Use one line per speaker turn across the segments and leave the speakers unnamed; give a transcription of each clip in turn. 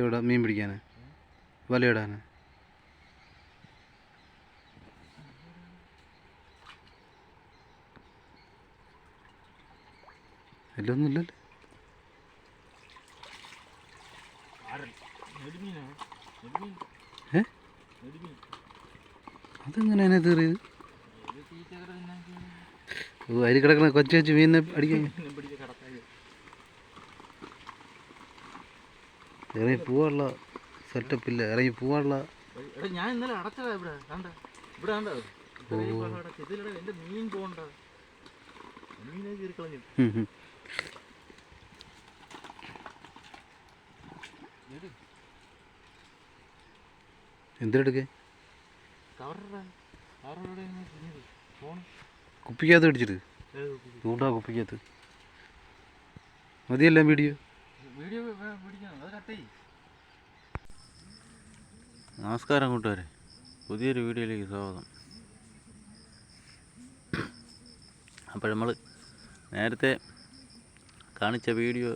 എവിടെ? മീൻ പിടിക്കാന്. വലയിടാന്. എല്ലാം ഒന്നുമില്ലല്ലോ
അതെങ്ങനെയാണ് നെടുമീൻ.
ഏ?
നെടുമീൻ.
അതെങ്ങനെ അതിനെ തീറിയത്
ഇത് തീറ്റ കട തിന്നാൻ
അരി കിടക്കണ കൊച്ചു കൊച്ചു മീനിനെ അടിക്കാൻ. ഇറങ്ങി പോവാനുള്ള സെറ്റപ്പ് ഇല്ല. ഇറങ്ങി പോവാനുള്ള
ഞാൻ ഇന്നലെ അടച്ചതാ ഇവിടെ. കണ്ട? ഇവിടെ കണ്ടോ? ഇത്രയും വെള്ളം അടച്ച്. ഇതിലെടാ എന്റെ മീൻ പോകണ്ട മീനെ കീറി കളഞ്ഞു.
ഉം ഉം. എന്തിനെടുക്കേ?
കവറടാ. കവറോടെ ഫോൺ.
കുപ്പിക്കകത്ത് പിടിച്ചിട്ട്? ചൂണ്ടാ കുപ്പിക്കകത്ത്. മതിയല്ലേ വീഡിയോ? നമസ്കാരം കൂട്ടുകാരെ. പുതിയൊരു വീഡിയോയിലേക്ക് സ്വാഗതം. അപ്പോൾ നമ്മൾ നേരത്തെ കാണിച്ച വീഡിയോ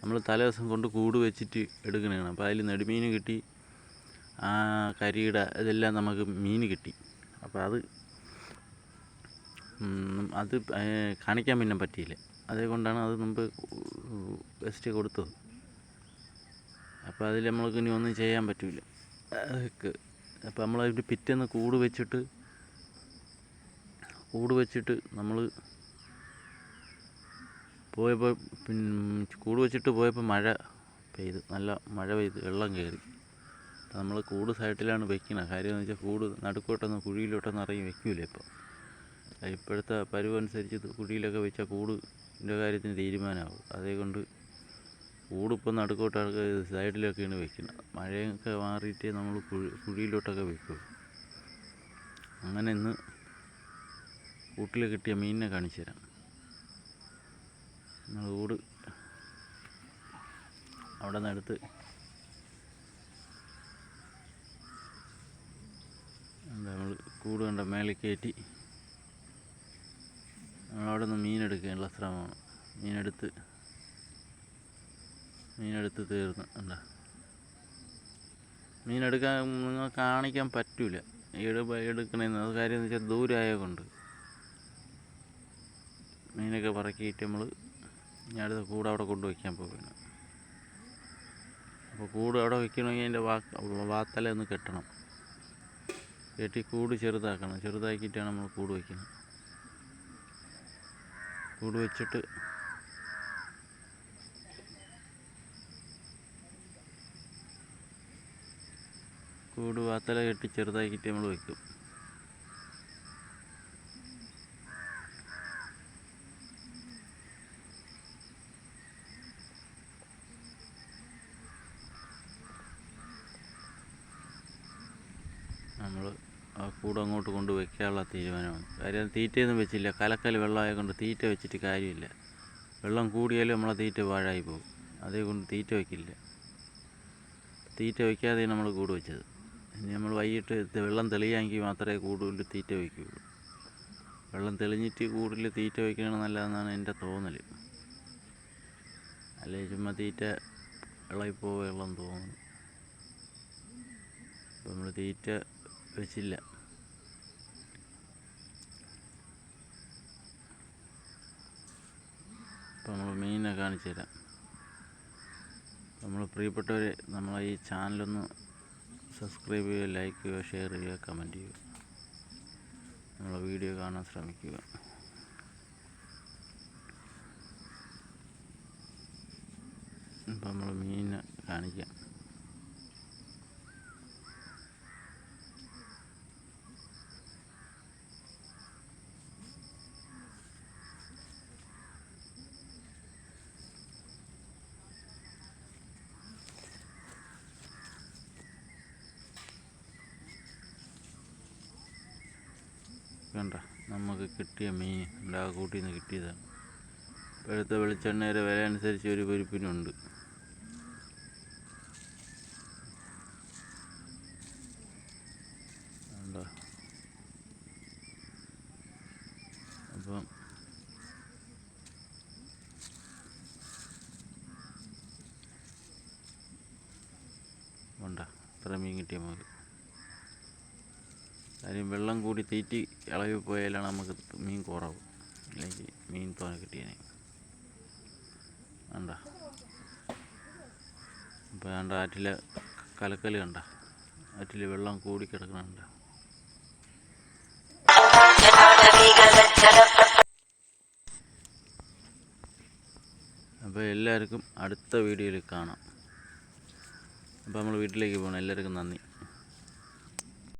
നമ്മൾ തലേദിവസം കൊണ്ട് കൂട് വെച്ചിട്ട് എടുക്കണതാണ്. അപ്പോൾ അതിൽ നെടുമീൻ കിട്ടി ആ കരിയുടെ ഇതെല്ലാം നമുക്ക് മീൻ കിട്ടി. അപ്പോൾ അത് അത് കാണിക്കാൻ പിന്നെ പറ്റിയില്ല. അതേകൊണ്ടാണ് അത് മുമ്പ് വെസ്റ്റ് കൊടുത്തത്. അപ്പോൾ അതിൽ നമ്മൾക്ക് ഇനി ഒന്നും ചെയ്യാൻ പറ്റില്ല അപ്പോൾ നമ്മൾ അതിന്റെ പിറ്റേന്ന് കൂട് വെച്ചിട്ട് കൂട് വെച്ചിട്ട് നമ്മൾ പോയപ്പോൾ പിന്നെ കൂട് വെച്ചിട്ട് പോയപ്പോൾ മഴ പെയ്ത് നല്ല മഴ പെയ്ത് വെള്ളം കയറി. നമ്മൾ കൂട് സൈഡിലാണ് വെക്കുന്നത് കാര്യം എന്ന് വെച്ചാൽ കൂട് നടുക്കോട്ടൊന്നും കുഴിയിലോട്ടൊന്നും ഇറങ്ങി വെക്കില്ല ഇപ്പോൾ ഇപ്പോഴത്തെ പരുവനുസരിച്ച് കുഴിയിലൊക്കെ വെച്ചാൽ കൂടിന്റെ കാര്യത്തിന് തീരുമാനമാകും അതേകൊണ്ട് കൂടിപ്പോൾ നടുക്കോട്ടൊക്കെ സൈഡിലൊക്കെയാണ് വെക്കുന്നത്. മഴയൊക്കെ മാറിയിട്ടേ നമ്മൾ കുഴി കുഴിയിലോട്ടൊക്കെ വെക്കൂ അങ്ങനെ ഇന്ന് കൂട്ടിൽ കിട്ടിയ മീനിനെ കാണിച്ചു തരാം. നമ്മൾ കൂട് അവിടെ നിന്നെടുത്ത് എന്താ നമ്മൾ കൂട് കണ്ട മേലെ കയറ്റി നമ്മളവിടെ നിന്ന് മീനെടുക്കാനുള്ള ശ്രമമാണ്. മീനെടുത്ത് മീനെടുത്ത് തീർന്നു. കണ്ട മീനെടുക്കാൻ നിങ്ങൾ കാണിക്കാൻ പറ്റില്ല എടു എടുക്കണമെന്ന് അത് കാര്യം എന്ന് വെച്ചാൽ ദൂരമായ കൊണ്ട് മീനൊക്കെ പറക്കിയിട്ട് നമ്മൾ കൂടെ കൂട് അവിടെ കൊണ്ട് വയ്ക്കാൻ പോവുകയാണ് അപ്പോൾ കൂട് അവിടെ വയ്ക്കണമെങ്കിൽ അതിന്റെ വാ വാത്തല ഒന്ന് കെട്ടണം. കെട്ടി കൂട് ചെറുതാക്കണം. ചെറുതാക്കിയിട്ടാണ് നമ്മൾ കൂട് വയ്ക്കുന്നത്. കൂട് വെച്ചിട്ട് കൂട് വാത്തല കെട്ടി ചെറുതാക്കിയിട്ട് നമ്മൾ വെക്കും. നമ്മൾ ആ കൂട് അങ്ങോട്ട് കൊണ്ട് വെക്കാനുള്ള തീരുമാനമാണ്. കാര്യം തീറ്റയൊന്നും വെച്ചില്ല. കലക്കൽ വെള്ളമായ കൊണ്ട് തീറ്റ വെച്ചിട്ട് കാര്യമില്ല. വെള്ളം കൂടിയാലും നമ്മളെ തീറ്റ പാഴായി പോകും. അതേ കൊണ്ട് തീറ്റ വയ്ക്കില്ല തീറ്റ വയ്ക്കാതെ നമ്മൾ കൂട് വെച്ചത്. ഇനി നമ്മൾ വൈകിട്ട് വെള്ളം തെളിയാമെങ്കിൽ മാത്രമേ കൂടുതൽ തീറ്റ വയ്ക്കുകയുള്ളൂ. വെള്ളം തെളിഞ്ഞിട്ട് കൂടുതൽ തീറ്റ വയ്ക്കണം നല്ലതെന്നാണ് എന്റെ തോന്നൽ അല്ലെങ്കിൽ ചുമ്മാ തീറ്റ ഇളകിപ്പോവുകയുള്ളൂ തോന്നുന്നു. നമ്മൾ തീറ്റ വെച്ചില്ല. അപ്പോൾ നമ്മൾ മീനിനെ കാണിച്ചു തരാം. നമ്മൾ പ്രിയപ്പെട്ടവരെ നമ്മൾ ഈ ചാനലൊന്ന് സബ്സ്ക്രൈബ് ചെയ്യുക ലൈക്ക് ചെയ്യുക ഷെയർ ചെയ്യുക കമന്റ് ചെയ്യുക. നമ്മളെ വീഡിയോ കാണാൻ ശ്രമിക്കുക. ഇപ്പം നമ്മൾ മീനിനെ കാണിക്കാം. കണ്ട നമുക്ക് കിട്ടിയ മീൻ നമ്മുടെ ആ കൂട്ടിൽ നിന്ന് കിട്ടിയതാണ് ഇപ്പോഴത്തെ വെളിച്ചെണ്ണയുടെ വില അനുസരിച്ച് ഒരു പൊരിപ്പിനുണ്ട്. അപ്പം ഉണ്ട ഇത്ര മീൻ കിട്ടിയ നമുക്ക് കാര്യം വെള്ളം കൂടി തീറ്റി ഇളകി പോയാലാണ് നമുക്ക് മീൻ കുറവ്. അല്ലെങ്കിൽ മീൻ തോനെ കിട്ടിയതിനെ കണ്ട? ഇപ്പോൾ കണ്ട ആറ്റിലെ കലക്കൽ കണ്ട? ആറ്റിൽ വെള്ളം കൂടി കിടക്കണുണ്ട് അപ്പോൾ എല്ലാവർക്കും അടുത്ത വീഡിയോയിൽ കാണാം. അപ്പോൾ നമ്മൾ വീട്ടിലേക്ക് പോകണം എല്ലാവർക്കും നന്ദി.